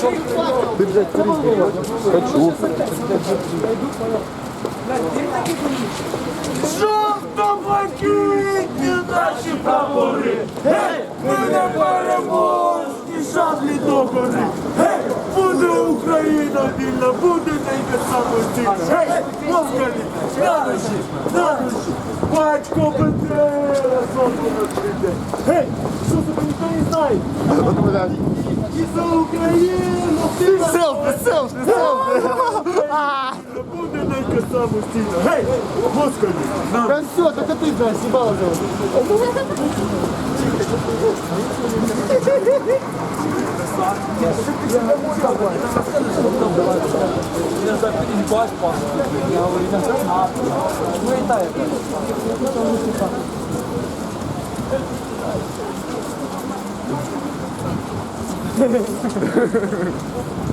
Ти, блядь, Хочу. Жовто-блакитні наші прапори! Гей! Ми не переможні шаблі до! Гей! Україна вільна, буде нейка самостійна! Гей! Москалі! На ножі! На ножі! Батько Петрера! Сонце на Гей! Що тебе ніхто не знає? І за Україну! Селфи, селфи, селфи. Буде нейка самостійна! Гей! Москалі! На Та все, я за не класть пас. Я говорю, не знаю, на. Ну и так. Hehehehe